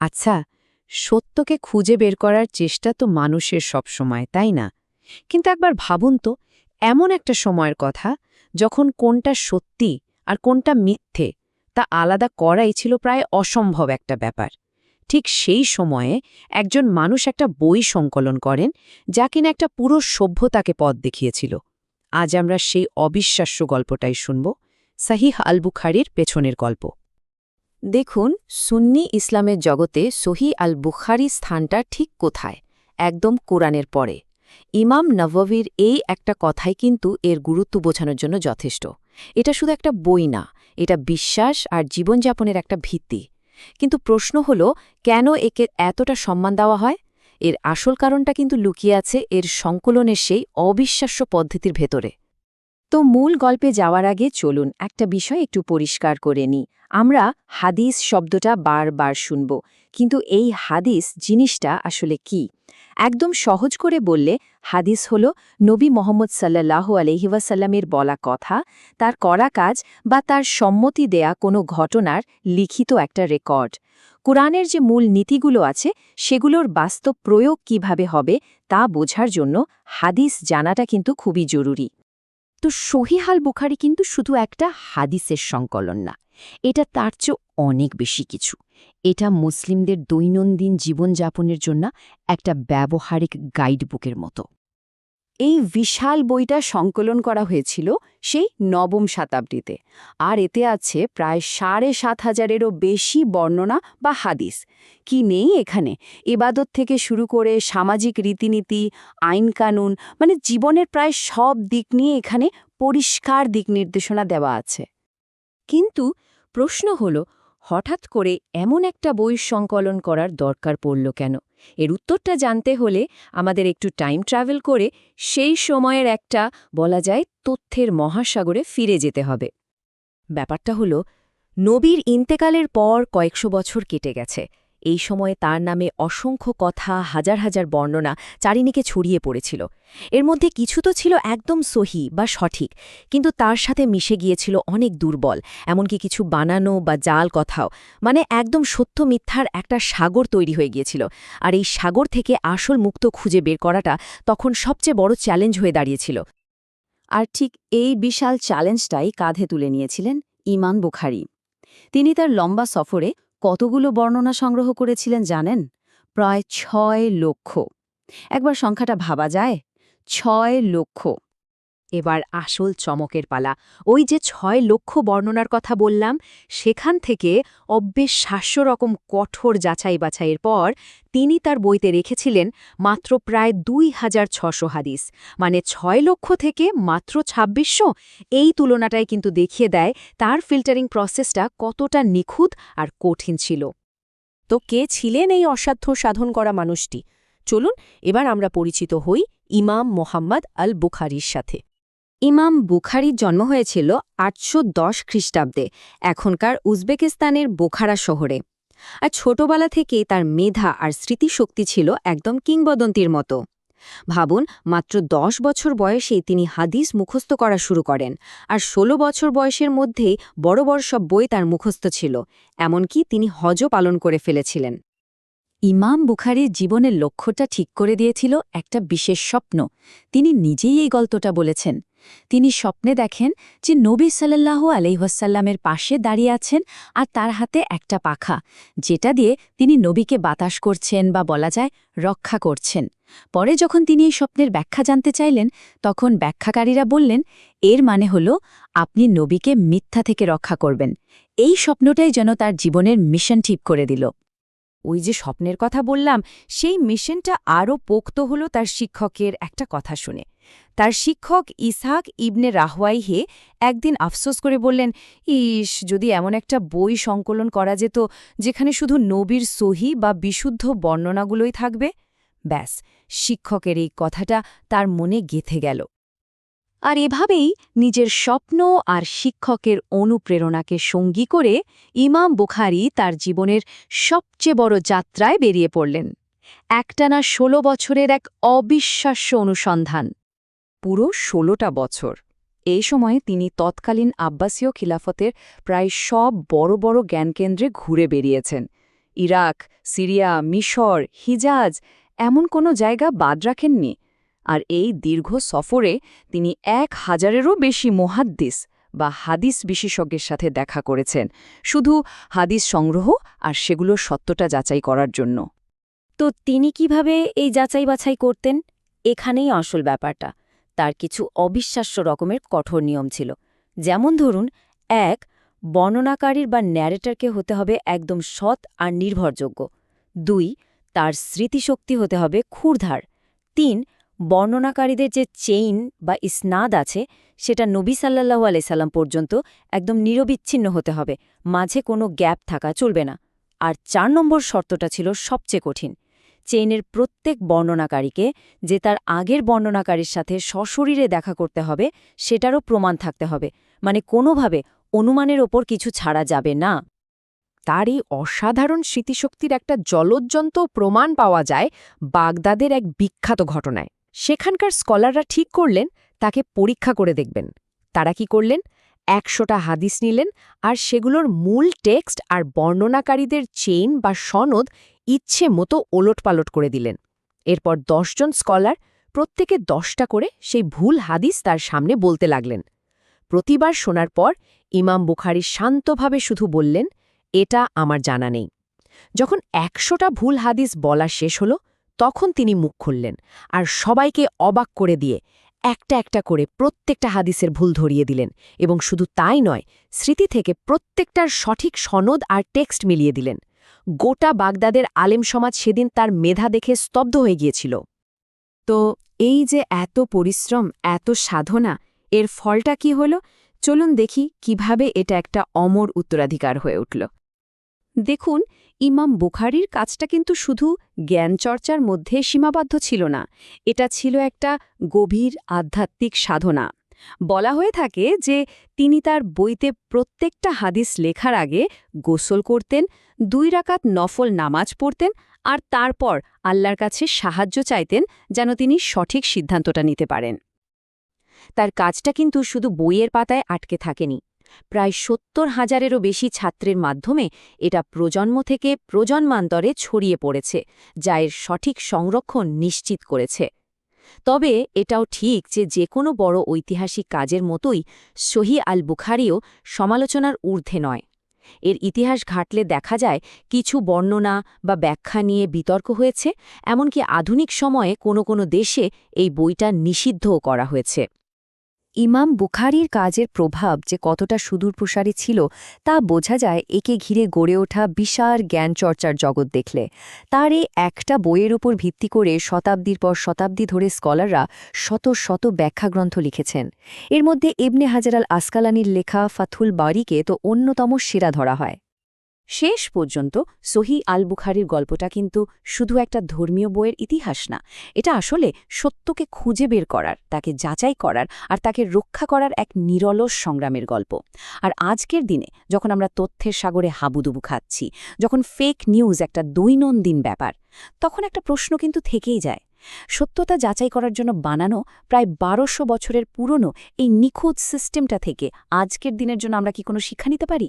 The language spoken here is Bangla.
আচ্ছা সত্যকে খুঁজে বের করার চেষ্টা তো মানুষের সব সময়, তাই না? কিন্তু একবার ভাবুন তো, এমন একটা সময়ের কথা যখন কোনটা সত্যি আর কোনটা মিথ্যে তা আলাদা করাই ছিল প্রায় অসম্ভব একটা ব্যাপার। ঠিক সেই সময়ে একজন মানুষ একটা বই সংকলন করেন যা কিনা একটা পুরো সভ্যতাকে পথ দেখিয়েছিল। আজ আমরা সেই অবিশ্বাস্য গল্পটাই শুনব, সাহিহ আল বুখারির পেছনের গল্প। দেখুন, সুন্নি ইসলামের জগতে সহি আল বুখারি স্থানটা ঠিক কোথায়? একদম কোরআনের পরে। ইমাম নববীর এই একটা কথাই কিন্তু এর গুরুত্ব বোঝানোর জন্য যথেষ্ট। এটা শুধু একটা বই না, এটা বিশ্বাস আর জীবনযাপনের একটা ভিত্তি। কিন্তু প্রশ্ন হল, কেন একে এতটা সম্মান দেওয়া হয়? এর আসল কারণটা কিন্তু লুকিয়ে আছে এর সংকলনের সেই অবিশ্বাস্য পদ্ধতির ভেতরে। তো মূল গল্পে যাওয়ার আগে চলুন একটা বিষয় একটু পরিষ্কার করে নিই। আমরা হাদিস শব্দটা বারবার শুনব, কিন্তু এই হাদিস জিনিসটা আসলে কি? একদম সহজ করে বললে, হাদিস হল নবী মোহাম্মদ সাল্লাহ আলহিবাসাল্লামের বলা কথা, তার করা কাজ বা তার সম্মতি দেয়া কোনো ঘটনার লিখিত একটা রেকর্ড। কোরআনের যে মূল নীতিগুলো আছে, সেগুলোর বাস্তব প্রয়োগ কীভাবে হবে তা বোঝার জন্য হাদিস জানাটা কিন্তু খুবই জরুরি। তো সহিহাল বুখারি কিন্তু শুধু একটা হাদিসের সংকলন না, এটা তার চেয়েও অনেক বেশি কিছু। এটা মুসলিমদের দৈনন্দিন জীবনযাপনের জন্য একটা ব্যবহারিক গাইডবুকের মতো। এই বিশাল বইটা সংকলন করা হয়েছিল সেই নবম শতাব্দীতে। আর এতে আছে প্রায় সাড়ে সাত হাজারেরও বেশি বর্ণনা বা হাদিস। কি নেই এখানে? এবাদত থেকে শুরু করে সামাজিক রীতিনীতি আইন কানুন মানে জীবনের প্রায় সব দিক নিয়ে এখানে পরিষ্কার দিক নির্দেশনা দেওয়া আছে। কিন্তু প্রশ্ন হল, হঠাৎ করে এমন একটা বই সংকলন করার দরকার পড়ল কেন? এর উত্তরটা জানতে হলে আমাদের একটু টাইম ট্রাভেল করে সেই সময়ের একটা, বলা যায়, তথ্যের মহাসাগরে ফিরে যেতে হবে। ব্যাপারটা হলো, নবীর ইন্তেকালের পর কয়েকশো বছর কেটে গেছে। এই সময়ে তার নামে অসংখ্য কথা, হাজার হাজার বর্ণনা চারিনিকে ছড়িয়ে পড়েছিল। এর মধ্যে কিছু তো ছিল একদম সহি বা সঠিক, কিন্তু তার সাথে মিশে গিয়েছিল অনেক দুর্বল, এমনকি কিছু বানানো বা জাল কথাও মানে একদম সত্য মিথ্যার একটা সাগর তৈরি হয়ে গিয়েছিল। আর এই সাগর থেকে আসল মুক্ত খুঁজে বের করাটা তখন সবচেয়ে বড় চ্যালেঞ্জ হয়ে দাঁড়িয়েছিল। আর ঠিক এই বিশাল চ্যালেঞ্জটাই কাঁধে তুলে নিয়েছিলেন ইমান বুখারি। তিনি তার লম্বা সফরে কতগুলো বর্ণনা সংগ্রহ করেছিলেন জানেন? প্রায় ছয় লক্ষ। একবার সংখ্যাটা ভাবা যায়। ছয় লক্ষ। এবার আসল চমকের পালা। ওই যে ছয় লক্ষ বর্ণনার কথা বললাম, সেখান থেকে অব্যশ্বাস্য রকম কঠোর যাচাই বাছাইয়ের পর তিনি তার বইতে রেখেছিলেন মাত্র প্রায় দুই হাজার ছশো হাদিস। মানে ছয় লক্ষ থেকে মাত্র ছাব্বিশশো, এই তুলনাটাই কিন্তু দেখিয়ে দেয় তার ফিল্টারিং প্রসেসটা কতটা নিখুঁত আর কঠিন ছিল। তো কে ছিলেন এই অসাধ্য সাধন করা মানুষটি? চলুন এবার আমরা পরিচিত হই ইমাম মোহাম্মদ আল বুখারির সাথে। ইমাম বুখারির জন্ম হয়েছিল আটশো দশ খ্রিস্টাব্দে, এখনকার উজবেকিস্তানের বোখারা শহরে। আর ছোটবেলা থেকে তার মেধা আর স্মৃতিশক্তি ছিল একদম কিংবদন্তির মতো। ভাবুন, মাত্র দশ বছর বয়সেই তিনি হাদিস মুখস্থ করা শুরু করেন, আর ১৬ বছর বয়সের মধ্যেই বড় বড় সব বই তার মুখস্থ ছিল, এমনকি তিনি হজও পালন করে ফেলেছিলেন। ইমাম বুখারির জীবনের লক্ষ্যটা ঠিক করে দিয়েছিল একটা বিশেষ স্বপ্ন। তিনি নিজেই এই গল্পটা বলেছেন। তিনি স্বপ্নে দেখেন যে নবী সাল্লাহ আলহিহাসাল্লামের পাশে দাঁড়িয়ে আছেন আর তার হাতে একটা পাখা, যেটা দিয়ে তিনি নবীকে বাতাস করছেন বা বলা যায় রক্ষা করছেন। পরে যখন তিনি এই স্বপ্নের ব্যাখ্যা জানতে চাইলেন, তখন ব্যাখ্যাকারীরা বললেন, এর মানে হল আপনি নবীকে মিথ্যা থেকে রক্ষা করবেন। এই স্বপ্নটাই যেন তার জীবনের মিশন ঠিক করে দিল। ওই যে স্বপ্নের কথা বললাম, সেই মিশনটা আরও পোক্ত হল তার শিক্ষকের একটা কথা শুনে। তার শিক্ষক ইসহাক ইবনে রাহওয়াইহে একদিন আফসোস করে বললেন, ইস, যদি এমন একটা বই সংকলন করা যেত যেখানে শুধু নবীর সহি বা বিশুদ্ধ বর্ণনাগুলোই থাকবে? ব্যাস, শিক্ষকের এই কথাটা তার মনে গেথে গেল। আর এভাবেই নিজের স্বপ্ন আর শিক্ষকের অনুপ্রেরণাকে সঙ্গী করে ইমাম বুখারি তার জীবনের সবচেয়ে বড় যাত্রায় বেরিয়ে পড়লেন। একটানা ষোলো বছরের এক অবিশ্বাস্য অনুসন্ধান। পুরো ষোলোটা বছর। এই সময়ে তিনি তৎকালীন আব্বাসীয় খিলাফতের প্রায় সব বড় বড় জ্ঞানকেন্দ্রে ঘুরে বেরিয়েছেন। ইরাক, সিরিয়া, মিশর, হিজাজ, এমন কোনো জায়গা বাদ রাখেননি। আর এই দীর্ঘ সফরে তিনি এক হাজারেরও বেশি মোহাদ্দিস বা হাদিস বিশেষজ্ঞের সাথে দেখা করেছেন। শুধু হাদিস সংগ্রহ আর সেগুলোর সত্যটা যাচাই করার জন্য। তো তিনি কীভাবে এই যাচাই বাছাই করতেন? এখানেই আসল ব্যাপারটা। তার কিছু অবিশ্বাস্য রকমের কঠোর নিয়ম ছিল। যেমন ধরুন, এক, বর্ণনাকারীর বা ন্যারেটরকে হতে হবে একদম সৎ আর নির্ভরযোগ্য। দুই, তার স্মৃতিশক্তি হতে হবে ক্ষুরধার। তিন বর্ণনাকারীদের যে চেইন বা ইসনাদ আছে, সেটা নবী সাল্লাহু আলাইসাল্লাম পর্যন্ত একদম নিরবিচ্ছিন্ন হতে হবে। মাঝে কোনো গ্যাপ থাকা চলবে না। আর চার নম্বর শর্তটা ছিল সবচেয়ে কঠিন। চেইনের প্রত্যেক বর্ণনাকারীকে যে তার আগের বর্ণনাকারীর সাথে সশরীরে দেখা করতে হবে, সেটারও প্রমাণ থাকতে হবে। মানে কোনোভাবে অনুমানের ওপর কিছু ছাড়া যাবে না। তার এই অসাধারণ স্মৃতিশক্তির একটা জলজ্জন্ত প্রমাণ পাওয়া যায় বাগদাদের এক বিখ্যাত ঘটনায়। সেখানকার স্কলাররা ঠিক করলেন, তাকে পরীক্ষা করে দেখবেন। তারা কি করলেন? একশোটা হাদিস নিলেন আর সেগুলোর মূল টেক্সট আর বর্ণনাকারীদের চেইন বা সনদ ইচ্ছে মতো ওলটপালট করে দিলেন। এরপর দশজন স্কলার প্রত্যেকে দশটা করে সেই ভুল হাদিস তার সামনে বলতে লাগলেন। প্রতিবার শোনার পর ইমাম বুখারি শান্তভাবে শুধু বললেন, এটা আমার জানা নেই। যখন একশোটা ভুল হাদিস বলা শেষ হল তখন তিনি মুখ খুললেন আর সবাইকে অবাক করে দিয়ে একটা একটা করে প্রত্যেকটা হাদিসের ভুল ধরিয়ে দিলেন এবং শুধু তাই নয়, স্মৃতি থেকে প্রত্যেকটার সঠিক সনদ আর টেক্সট মিলিয়ে দিলেন। গোটা বাগদাদের আলেম সমাজ সেদিন তার মেধা দেখে স্তব্ধ হয়ে গিয়েছিল। তো এই যে এত পরিশ্রম, এত সাধনা, এর ফলটা কি হল? চলুন দেখি কীভাবে এটা একটা অমর উত্তরাধিকার হয়ে উঠল। দেখুন ইমাম বুখারির কাজটা কিন্তু শুধু জ্ঞানচর্চার মধ্যে সীমাবদ্ধ ছিল না, এটা ছিল একটা গভীর আধ্যাত্মিক সাধনা। বলা হয়ে থাকে যে তিনি তার বইতে প্রত্যেকটা হাদিস লেখার আগে গোসল করতেন, দুই রাকাত নফল নামাজ পড়তেন আর তারপর আল্লাহর কাছে সাহায্য চাইতেন যেন তিনি সঠিক সিদ্ধান্তটা নিতে পারেন। তার কাজটা কিন্তু শুধু বইয়ের পাতায় আটকে থাকেনি। প্রায় সত্তর হাজারেরও বেশি ছাত্রের মাধ্যমে এটা প্রজন্ম থেকে প্রজন্মান্তরে ছড়িয়ে পড়েছে, যা এর সঠিক সংরক্ষণ নিশ্চিত করেছে। তবে এটাও ঠিক যে যে কোনো বড় ঐতিহাসিক কাজের মতোই সহি আল বুখারিও সমালোচনার ঊর্ধ্বে নয়। এর ইতিহাস ঘাটলে দেখা যায় কিছু বর্ণনা বা ব্যাখ্যা নিয়ে বিতর্ক হয়েছে, এমনকি আধুনিক সময়ে কোনো কোনো দেশে এই বইটা নিষিদ্ধও করা হয়েছে। ইমাম বুখারির কাজের প্রভাব যে কতটা সুদূরপ্রসারী ছিল তা বোঝা যায় একে ঘিরে গড়ে ওঠা বিশাল জ্ঞানচর্চার জগৎ দেখলে। তার এই একটা বইয়ের উপর ভিত্তি করে শতাব্দীর পর শতাব্দী ধরে স্কলাররা শত শত ব্যাখ্যাগ্রন্থ লিখেছেন। এর মধ্যে ইবনে হাজার আল আসকালানির লেখা ফাথুল বারিকে তো অন্যতম সেরা ধরা হয়। শেষ পর্যন্ত সহি আল বুখারির গল্পটা কিন্তু শুধু একটা ধর্মীয় বইয়ের ইতিহাস না, এটা আসলে সত্যকে খুঁজে বের করার, তাকে যাচাই করার আর তাকে রক্ষা করার এক নিরলস সংগ্রামের গল্প। আর আজকের দিনে যখন আমরা তথ্যের সাগরে হাবুডুবু খাচ্ছি, যখন ফেক নিউজ একটা দৈনন্দিন ব্যাপার, তখন একটা প্রশ্ন কিন্তু থেকেই যায়। সত্যতা যাচাই করার জন্য বানানো প্রায় বারোশো বছরের পুরনো এই নিখুঁত সিস্টেমটা থেকে আজকের দিনের জন্য আমরা কি কোনো শিক্ষা নিতে পারি?